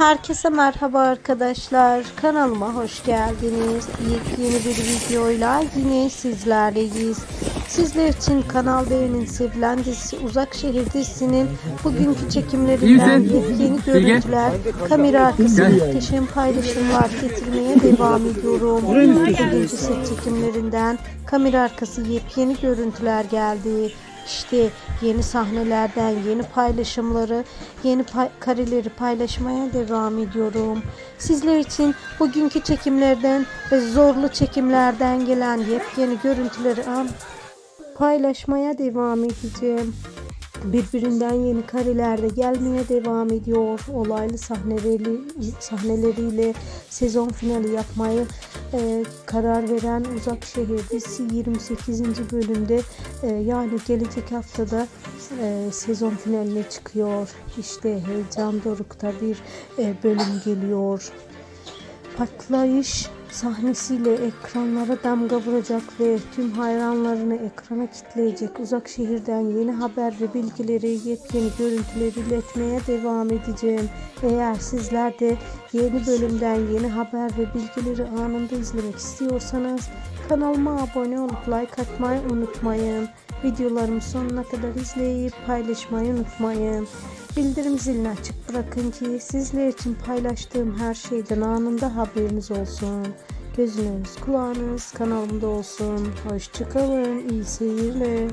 Herkese merhaba arkadaşlar. Kanalıma hoş geldiniz. Yeni bir videoyla yine sizlerleyiz. Sizler için kanal beğenin sevilen dizisi Uzak Şehir dizisinin bugünkü çekimlerinden Bilge. görüntüler, kamera arkası muhteşem paylaşımlar getirmeye devam ediyorum. Bugünkü set çekimlerinden kamera arkası yepyeni görüntüler geldi. İşte yeni sahnelerden yeni paylaşımları, yeni pay- kareleri paylaşmaya devam ediyorum. Sizler için bugünkü çekimlerden ve zorlu çekimlerden gelen yepyeni görüntüleri paylaşmaya devam edeceğim. Birbirinden yeni karelerde gelmeye devam ediyor. Olaylı sahneleri, sahneleriyle sezon finali yapmayı e, karar veren Uzak Şehir dizisi 28. bölümde e, yani gelecek haftada e, sezon finaline çıkıyor. İşte heyecan dorukta bir e, bölüm geliyor patlayış sahnesiyle ekranlara damga vuracak ve tüm hayranlarını ekrana kitleyecek uzak şehirden yeni haber ve bilgileri yepyeni görüntüleri iletmeye devam edeceğim. Eğer sizler de yeni bölümden yeni haber ve bilgileri anında izlemek istiyorsanız kanalıma abone olup like atmayı unutmayın. Videolarımı sonuna kadar izleyip paylaşmayı unutmayın. Bildirim zilini açık bırakın ki sizler için paylaştığım her şeyden anında haberiniz olsun. Gözünüz kulağınız kanalımda olsun. Hoşçakalın. iyi seyirler.